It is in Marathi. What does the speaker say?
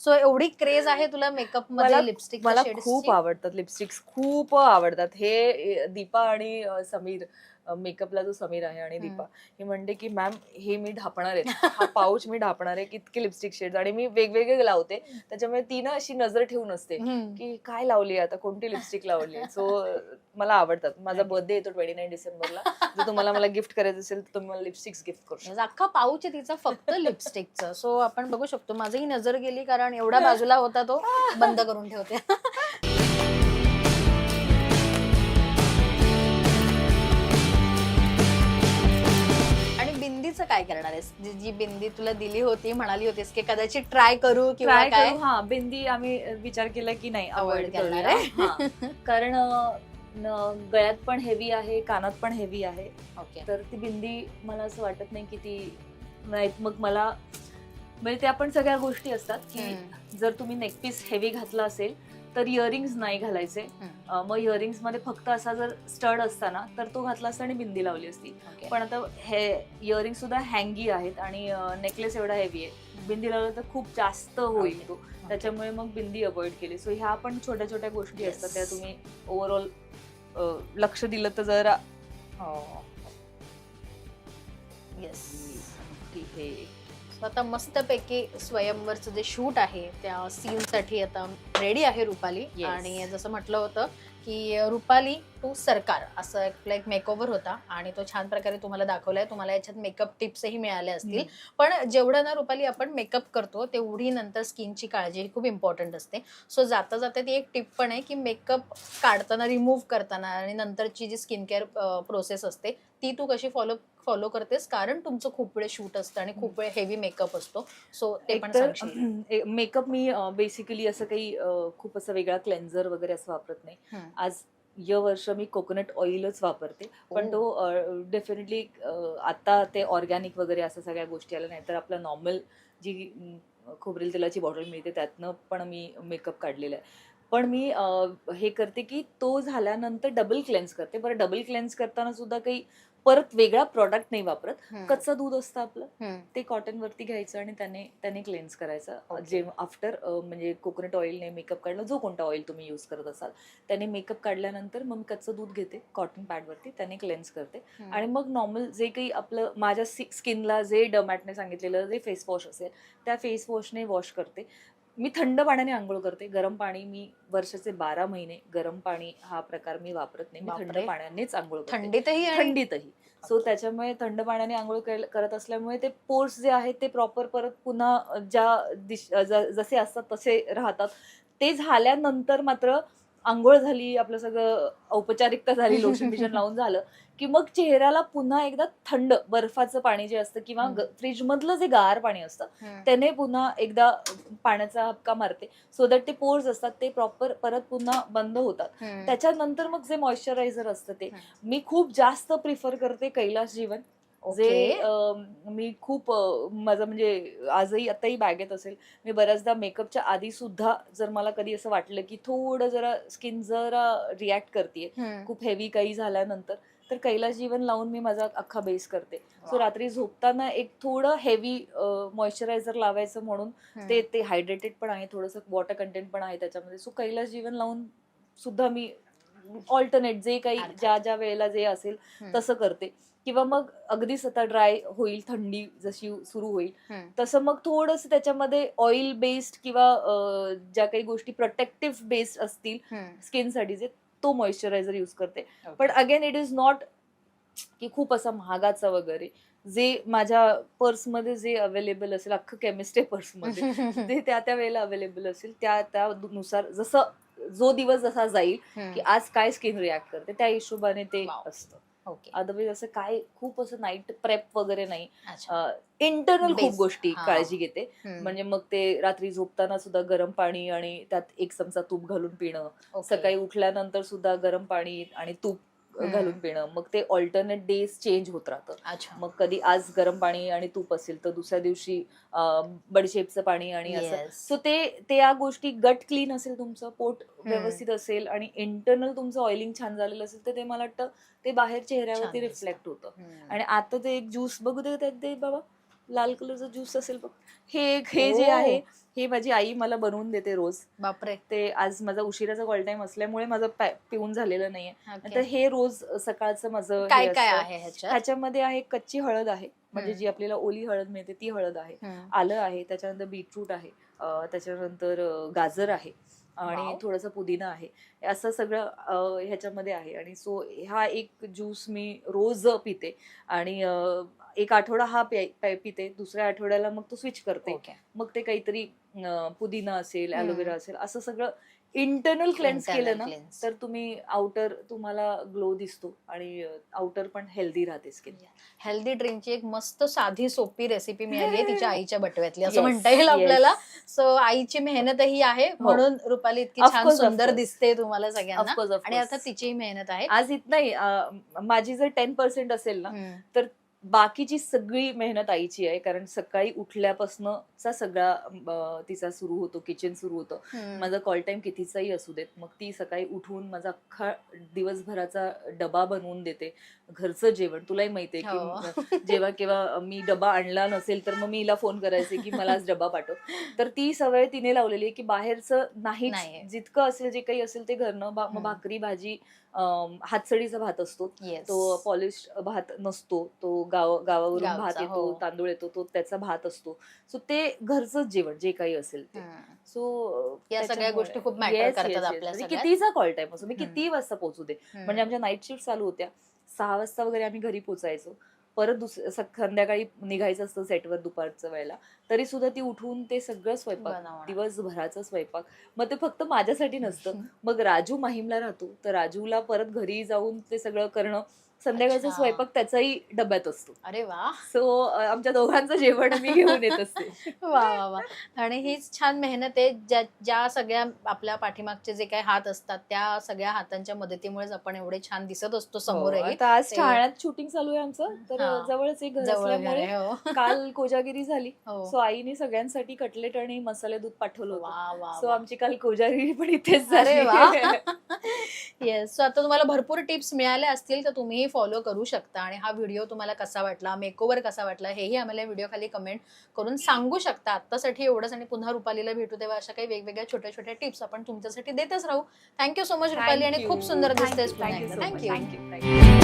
सो एवढी क्रेज आहे तुला मेकअपमध्ये लिपस्टिक मला खूप आवडतात लिपस्टिक्स खूप आवडतात. हे दीपा आणि समीर मेकअपला जो समीर आहे आणि दीपा हे म्हणते की मॅम हे मी ढापणार आहे. हा पाऊच मी ढापणार आहे. इतके लिपस्टिक शेड आणि मी वेगवेगळे लावते. त्याच्यामुळे ती ना अशी नजर ठेवून असते की काय लावली आता? कोणती लिपस्टिक लावली सो मला आवडतात. माझा बर्थडे येतो ट्वेंटी नाईन डिसेंबरला. जर तुम्हाला मला गिफ्ट करायचं असेल तर तुम्ही मला लिपस्टिक्स गिफ्ट करू शकता. अख्खा पाऊच आहे तिचा फक्त लिपस्टिकचं सो आपण बघू शकतो. माझही नजर गेली कारण एवढा बाजूला होता तो बंद करून ठेवते. करणार आहेस? जी जी बिंदी तुला दिली होती म्हणाली होतीस की कदाचित ट्राय करू किंवा Try काय? करू, हा बिंदी आम्ही विचार केला की नाही Avoid अवॉइड करणार आहे. कारण अ, न- गळ्यात पण हेवी आहे कानात पण हेवी आहे. ओके तर ती बिंदी मला असं वाटत नाही की ती नाही मग मला म्हणजे त्या पण सगळ्या गोष्टी असतात की जर तुम्ही नेकपीस हेवी घातला असेल तर इयरिंग्स नाही घालायचे. अ, मग इयरिंग्समध्ये फक्त असा जर स्टड असता ना तर तो घातला असता आणि बिंदी लावली असती. पण आता हे इयरिंग सुद्धा हँगी आहेत आणि नेकलेस एवढा हेवी आहे. बिंदी लावलं तर खूप जास्त होईल तो. त्याच्यामुळे मग बिंदी अवॉइड केली. सो ह्या पण छोट्या छोट्या गोष्टी Yes. असतात. त्या तुम्ही ओव्हरऑल लक्ष दिलं तर जरा येस हे आता मस्तपैकी स्वयंवरचं जे शूट आहे त्या सीन साठी आता रेडी आहे रुपाली. Yes. आणि जसं म्हटलं होतं की रुपाली टू सरकार असं एक एक मेकओव्हर होता आणि तो छान प्रकारे तुम्हाला दाखवलाय. तुम्हाला याच्यात मेकअप टिप्सही मिळाल्या असतील. पण जेवढं ना रुपाली आपण मेकअप करतो तेवढी नंतर स्किनची काळजी ही खूप इम्पॉर्टंट असते. सो जाता जाता ती एक टिप पण आहे की मेकअप काढताना रिमूव्ह करताना आणि नंतरची जी स्किन केअर प्रोसेस असते ती तू कशी फॉलो फॉलो करतेस? कारण तुमचं खूप वेळ शूट असतं आणि खूप वेळ हेवी मेकअप असतो. सो ते पण मेकअप मी बेसिकली असं काही खूप असं वेगळा क्लेन्झर वगैरे असं वापरत नाही. आज य वर्ष मी कोकोनट ऑइलच वापरते. पण. तो डेफिनेटली आता ते ऑर्गॅनिक वगैरे असं सगळ्या गोष्टी आल्या नाही तर आपला नॉर्मल जी खोबरेल तेलाची बॉटल मिळते त्यातनं पण मी मेकअप काढलेला आहे. पण मी हे करते की तो झाल्यानंतर डबल क्लेन्स करते. बरं डबल क्लेन्स करताना सुद्धा काही परत वेगळा प्रॉडक्ट नाही वापरत. कच्चं दूध असतं आपलं. ते कॉटन वरती घ्यायचं आणि त्याने त्याने क्लेन्स करायचं. जे आफ्टर म्हणजे कोकोनट ऑइलने मेकअप काढलं जो कोणता ऑइल तुम्ही यूज करत असाल त्याने मेकअप काढल्यानंतर मग मी कच्चं दूध घेते कॉटन पॅडवरती त्याने क्लेन्स करते. आणि मग नॉर्मल जे काही आपलं माझ्या स्किनला जे डमॅटने सांगितलेलं जे फेस वॉश असेल त्या फेस वॉशने वॉश करते मी थंड पाण्याने आंघोळ करते. गरम पाणी मी वर्षाचे बारा महिने गरम पाणी हा प्रकार मी वापरत नाही. मी थंड बापरे. पाण्यानेच आंघोळ करते. थंडीतही आणि थंडीतही. सो त्याच्यामुळे थंड पाण्याने आंघोळ केल- करत असल्यामुळे ते पोर्स जे आहेत ते प्रॉपर परत पुन्हा ज्या दिश ज- जसे असतात तसे राहतात. ते झाल्यानंतर मात्र आंघोळ झाली आपलं सगळं औपचारिकता झाली लोशन बिशन लावून झालं की मग चेहऱ्याला पुन्हा एकदा थंड बर्फाचं पाणी जे असतं किंवा. फ्रीज मधलं जे गार पाणी असतं. त्याने पुन्हा एकदा पाण्याचा हपका मारते सो दॅट ते पोर्स असतात ते प्रॉपर परत पुन्हा बंद होतात. त्याच्यानंतर मग जे मॉइश्चरायझर असतं ते. मी खूप जास्त प्रिफर करते कैलास जीवन जे मी खूप माझं म्हणजे आजही आताही बॅगेत असेल मी बऱ्याचदा मेकअपच्या आधी सुद्धा जर मला कधी असं वाटलं की थोडं जरा स्किन जरा रिॲक्ट करते. खूप हेवी काही झाल्यानंतर तर कैलास जीवन लावून मी माझा अख्खा बेस करते सो. रात्री झोपताना एक थोडं हेवी मॉइश्चरायझर लावायचं म्हणून. ते ते हायड्रेटेड पण आहे थोडंसं वॉटर कंटेंट पण आहे त्याच्यामध्ये सो कैलास जीवन लावून सुद्धा मी ऑल्टरनेट जे काही. ज्या ज्या वेळेला जे असेल. तसं करते किंवा मग अगदीच आता ड्राय होईल थंडी जशी सुरू होईल. तसं मग थोडस त्याच्यामध्ये ऑइल बेस्ड किंवा ज्या काही गोष्टी प्रोटेक्टिव्ह बेस्ड असतील हम्म. स्किनसाठीचे तो मॉइश्चरायझर यूज करते. पण अगेन इट इज नॉट की खूप असा महागाचा वगैरे जे माझ्या पर्समध्ये जे अवेलेबल असेल अख्खं केमिस्ट्री पर्समध्ये ते त्या त्या वेळेला अवेलेबल असेल त्या त्यानुसार जसं जो दिवस जसा जाईल. की आज काय स्किन रिॲक्ट करते त्या हिशोबाने ते. असतं ओके अदरवाईज असं काय खूप असं नाईट प्रेप वगैरे नाही इंटरनल खूप. गोष्टी. काळजी घेते. म्हणजे मग ते रात्री झोपताना सुद्धा गरम पाणी आणि त्यात एक चमचा तूप घालून पिणं. सकाळी उठल्यानंतर सुद्धा गरम पाणी आणि तूप. घालून पिणं. मग ते ऑल्टरनेट डेज चेंज होत राहतं. अच्छा. मग कधी आज गरम पाणी आणि तूप असेल तर दुसऱ्या दिवशी बडीशेपचं पाणी आणि असं. सो ते ते या गोष्टी गट क्लीन असेल तुमचं पोट व्यवस्थित असेल आणि इंटरनल तुमचं ऑइलिंग छान झालेलं असेल तर ते मला वाटतं ते बाहेर चेहऱ्यावरती. रिफ्लेक्ट होतं. आणि आता ते एक ज्यूस बघू दे बाबा. लाल कलरचा ज्यूस असेल बघ हे एक हे जे ओ. आहे हे माझी आई मला बनवून देते रोज बापरे ते आज माझा उशिराचा कॉल टाइम असल्यामुळे माझं पॅ- पिऊन झालेलं नाहीये. तर हे रोज सकाळचं माझं हे काय काय असतं. आहे ह्याच्यात ह्याच्यामध्ये आहे कच्ची हळद आहे म्हणजे हम्म. जी आपल्याला ओली हळद मिळते ती हळद आहे हम्म. आलं आहे त्याच्यानंतर बीटरूट आहे अं, त्याच्यानंतर अं, गाजर आहे आणि वाव. थोडासा पुदिना आहे असं सगळं अं, ह्याच्यामध्ये आहे आणि सो हा एक ज्यूस मी रोज पिते आणि अं, एक आठवडा हा पिते दुसऱ्या आठवड्याला मग तो स्विच करते ओके मग ते काहीतरी पुदिना असेल. ॲलोवेरा असेल असं सगळं इंटरनल क्लेन्स केलं ना. तर तुम्ही आउटर तुम्हाला ग्लो दिसतो आणि आउटर पण हेल्दी राहते स्किन हेल्दी ड्रिंकची एक मस्त साधी सोपी रेसिपी मिळाली आहे तिच्या आईच्या बटव्यातली असं म्हणता येईल. आपल्याला सो आईची मेहनतही आहे म्हणून रुपाली इतकी छान सुंदर. दिसते तुम्हाला सगळ्यांना आणि. अर्थात तिचीही मेहनत आहे आज नाही अं, माझी जर टेन पर्सेंट असेल ना हम्म. बाकीची सगळी मेहनत आईची आहे कारण सकाळी उठल्यापासनचा सगळा तिचा सुरू होतो किचन सुरू होतं. माझा कॉल टाइम कितीचाही असू देत मग ती सकाळी उठून माझा अख्खा दिवसभराचा डबा बनवून देते घरचं जेवण तुलाही माहितीये हो. की जेव्हा केव्हा मी डबा आणला नसेल तर मग मी हिला फोन करायचे की मला आज डबा पाठव तर ती सवय तिने लावलेली आहे की बाहेरचं. नाही जितकं असेल जे काही असेल ते घरनं मग. भाकरी भाजी हातसडीचा भात असतो. तो पॉलिश भात नसतो तो गाव गावावरून गावचा, भात येतो हो. तांदूळ येतो तो त्याचा भात असतो सो ते घरचंच जेवण जे काही असेल ते हम्म. सो या सगळ्या गोष्टी खूप matter करतात आपल्या सगळ्यात. कितीचा कॉल टाइम असो मी हम्म. किती वाजता पोहोचू दे हम्म. म्हणजे आमच्या नाईट शिफ्ट चालू होत्या सहा वाजता वगैरे आम्ही घरी पोचायचो परत दुस स- संध्याकाळी निघायचं असतं सेटवर दुपारच्या वेळेला तरी सुद्धा ती उठून ते सगळं स्वयंपाक. दिवसभराचं स्वयंपाक मग ते फक्त माझ्यासाठी नसतं मग राजू माहीमला राहतो तर राजूला परत घरी जाऊन ते सगळं करणं संध्याकाळचा अच्छा. स्वयंपाक त्याचाही डब्यात असतो अरे वा सो आमच्या दोघांचं जेवण मी घेऊन येत असते वा वा वा आणि हीच छान मेहनत आहे ज्या ज्या सगळ्या आपल्या पाठीमागचे जे काही हात असतात त्या सगळ्या हातांच्या मदतीमुळेच आपण एवढे छान दिसत असतो हो, समोरही आता आज ते- ठाण्यात शूटिंग चालू आहे आमचं तर हा. जवळच एक घर जवळ घर असल्यामुळे आहे, हो. काल कोजागिरी झाली हो. सो आईने सगळ्यांसाठी कटलेट आणि मसाले दूध पाठवलं होतं वा वा सो वा. आमची काल कोजागिरी पण इथेच अरे वा झाली येस सो आता तुम्हाला भरपूर टिप्स मिळाल्या असतील तर तुम्हीही फॉलो करू शकता आणि हा व्हिडिओ तुम्हाला कसा वाटला मेकओव्हर कसा वाटला हेही आम्हाला व्हिडिओ खाली कमेंट करून सांगू शकता. आत्तासाठी एवढंच आणि पुन्हा रुपालीला भेटू तेव्हा अशा काही वेगवेगळ्या छोट्या छोट्या टिप्स आपण तुमच्यासाठी देतच राहू. थँक्यू सो मच रुपाली आणि खूप सुंदर दिसतेस थँक्यू थँक्यू